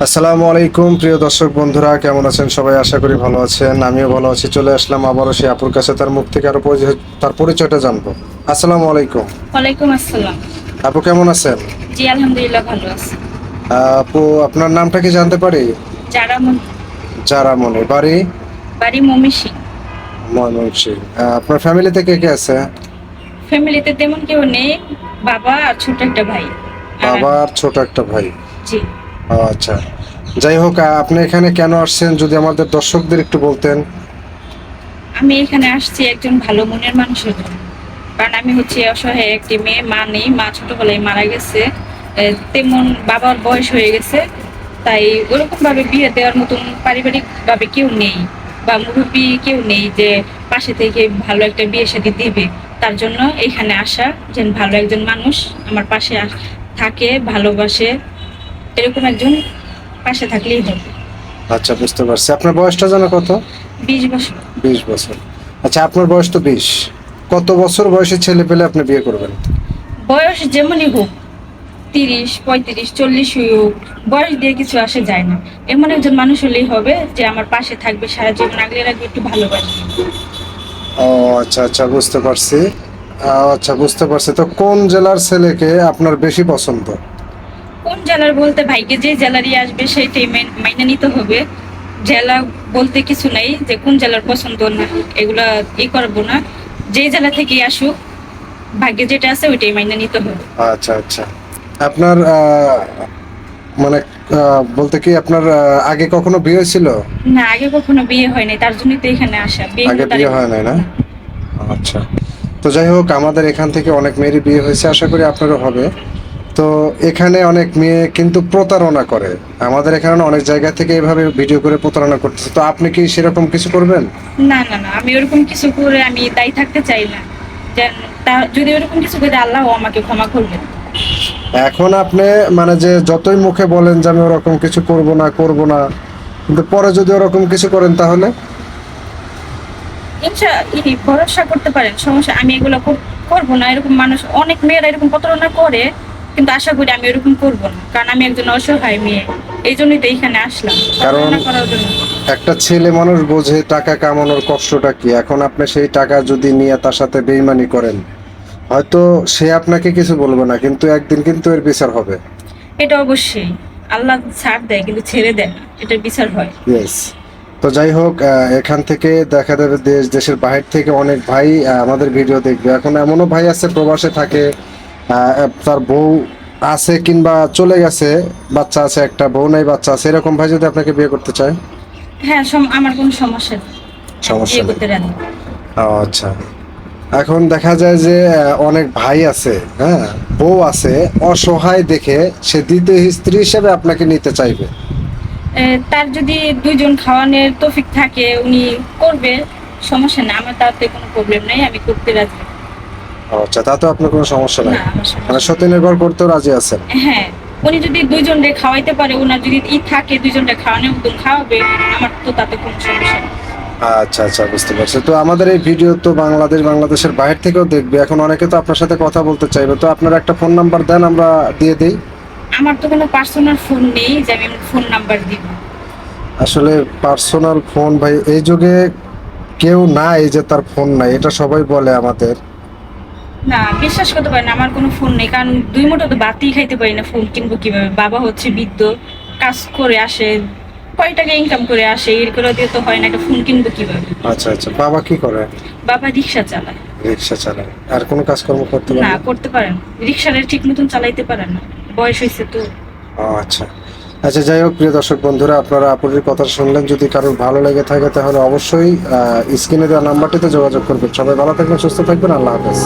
আসসালামু আলাইকুম প্রিয় দর্শক বন্ধুরা কেমন আছেন সবাই? আশা করি ভালো আছেন। আমিও ভালো আছি। চলে আসলাম আবারও সেই আপুর কাছে তার মুখ থেকে আরও তার পরিচয়টা জানব। আসসালামু আলাইকুম। ওয়ালাইকুম আসসালাম। আপু কেমন আছেন? জি আলহামদুলিল্লাহ ভালো আছি। আপু আপনার নামটা কি জানতে পারি? যারা মন- যারা মনে বাড়ি বাড়ি মমিষি ময়মনসিং আপনার ফ্যামিলিতে কে কে আছে? ফ্যামিলিতে তেমন কেউ নেই। বাবা আর ছোট একটা ভাই। বাবা আর ছোট একটা ভাই। জি। আচ্ছা। যাই হোক আপনি এখানে কেন আসছেন? যদি আমাদের দর্শকদের একটু বলতেন। আমি এখানে আসছি একজন ভালো মনের মানুষের জন্য। কারণ আমি হচ্ছে অসহায় একটি মেয়ে, মা নেই, মা ছোটবেলায় মারা গেছে। তেমন বাবার বয়স হয়ে গেছে। তাই ওরকম ভাবে বিয়ে দেওয়ার মতন পারিবারিক ভাবে কেউ নেই বা মুরব্বী কেউ নেই যে পাশে থেকে ভালো একটা বিয়ে সাথে দিবে। তার জন্য এখানে আসা যেন ভালো একজন মানুষ আমার পাশে থাকে, ভালোবাসে। এরকম একজন পাশে থাকলেই হবে। আচ্ছা বুঝতে পারছি। আপনার বয়সটা জানো কত? বিশ বছর। বিশ বছর। আচ্ছা আপনার বয়স তো বিশ। কত বছর বয়সের ছেলে পেলে আপনি বিয়ে করবেন? বয়স যেমনই হোক তিরিশ পঁয়ত্রিশ চল্লিশ হোক বয়স দিয়ে কিছু আসে যায় না। এমন একজন মানুষ হলেই হবে যে আমার পাশে থাকবে সারা জীবন আগলে রাখবে একটু ভালোবাসবে। ও আচ্ছা আচ্ছা বুঝতে পারছি। আচ্ছা বুঝতে পারছি। তো কোন জেলার ছেলেকে আপনার বেশি পছন্দ? জেলার বলতে ভাইকে যে জেলারই আসবে সেইটাই মাইন- নিতে হবে। জেলা বলতে কিছু নেই যে কোন জেলার পছন্দ না এগুলা ই করব না। যে জেলা থেকে আসুক ভাগ্যে যেটা আছে ওইটাই মাইনে নিতে হবে। আচ্ছা আচ্ছা। আপনার মানে বলতে কি আপনার আগে কখনো বিয়ে হয়েছিল? না আগে কখনো বিয়ে হয়নি তার জন্যই তো এখানে আসা। বিয়ে আগে বিয়ে হয় নাই না? আচ্ছা। তো যাই হোক আমাদের এখান থেকে অনেক মেয়েরই বিয়ে হয়েছে আশা করি আপনারও হবে। তো এখানে অনেক মেয়ে কিন্তু প্রতারণা করে। আমাদের এখানে অনেক জায়গা থেকে এভাবে ভিডিও করে প্রতারণা করতেছে। তো আপনি কি সেরকম কিছু করবেন? না না না আমি ওরকম কিছু করে আমি দায়ী থাকতে চাই না। যদি ওরকম কিছু করে আল্লাহ আমাকে ক্ষমা করবেন। এখন আপনি মানে যে যতই মুখে বলেন যে আমি ওরকম কিছু করব না করব না কিন্তু পরে যদি ওরকম কিছু করেন তাহলে? ভরসা করতে পারেন সমস্যা আমি এগুলো কর- করব না। এরকম মানুষ অনেক মেয়েরা এরকম প্রতারণা করে। কিন্তু আশা করি আমি এরকম করব না কারণ আমি একজন অসহায় মেয়ে এই জন্যই তো এখানে আসলাম। কারণ- একটা ছেলে মানুষ বোঝে টাকা কামানোর কষ্টটা কি এখন আপনি সেই টাকা যদি নিয়ে তার সাথে বেইমানি করেন হয়তো সে আপনাকে কিছু বলবে না কিন্তু একদিন কিন্তু এর বিচার হবে। এটা অবশ্যই আল্লাহ ছাড় দেয় কিন্তু ছেড়ে দেয় না এটার বিচার হয়। ইয়েস তো যাই হোক এখান থেকে দেখা যাবে দেশ দেশের বাহির থেকে অনেক ভাই আমাদের ভিডিও দেখবে। এখন এমনও ভাই আছে প্রবাসে থাকে তার বউ আছে কিংবা চলে গেছে বাচ্চা আছে একটা বউ নাই বাচ্চা আছে এরকম ভাই যদি আপনাকে বিয়ে করতে চায়? হ্যাঁ আমার কোনো সমস্যা সমস্যা আচ্ছা। এখন দেখা যায় যে অনেক ভাই আছে হ্যাঁ বউ আছে অসহায় দেখে সে দ্বিতীয় স্ত্রী হিসেবে আপনাকে নিতে চাইবে। তার যদি দুইজন খাওয়ানোর তৌফিক থাকে উনি করবে সমস্যা নেই আমার তাতে কোনো প্রবলেম নেই আমি করতে রাজি। আচ্ছা তা তো আপনার কোনো সমস্যা নাই। মানে সতী নির্ভর করতেও রাজি আছেন। হ্যাঁ উনি যদি দুইজন রে খাওয়াইতে পারে ওনার যদি ই থাকে দুইজন রে খাওয়ানোর মতন খাওয়াবে আমার তো তাতে কোনো সমস্যা নেই। আচ্ছা আচ্ছা বুঝতে পারছি। তো আমাদের এই ভিডিও তো বাংলাদেশ বাংলাদেশের বাইরে থেকেও দেখবে। এখন অনেকে তো আপনার সাথে কথা বলতে চাইবে। তো আপনার একটা ফোন নাম্বার দেন আমরা দিয়ে দিই। আমার তো কোনো পার্সোনাল ফোন নেই যে আমি ফোন নাম্বার দিব। আসলে পার্সোনাল ফোন ভাই এই যুগে কেউ নাই যে তার ফোন নাই এটা সবাই বলে আমাদের। না বিশ্বাস করতে পারি না আমার কোনো ফোন নেই। কারণ দুই মুঠো তো বাতি খাইতে পারি না ফোন কিনবো কীভাবে? বাবা হচ্ছে বৃদ্ধ কাজ করে আসে কয় টাকা ইনকাম করে আসে এর করে দিয়ে তো হয় না একটা ফোন কিনবো কীভাবে? আচ্ছা আচ্ছা বাবা কি করে? বাবা রিক্সা চালায়। রিক্সা চালায়। আর কোনো কাজকর্ম করতে পারে না? করতে পারেন রিক্সাটা ঠিক মতন চালাইতে পারেন না। বয়স হয়েছে তো। আচ্ছা। আচ্ছা যাই হোক প্রিয় দর্শক বন্ধুরা আপনারা আপুরির কথা শুনলেন। যদি কারোর ভালো লেগে থাকে তাহলে অবশ্যই স্ক্রিনে দেওয়া নাম্বারটিতে যোগাযোগ করবেন। সবাই ভালো থাকবেন সুস্থ থাকবেন। আল্লাহ হাফেজ।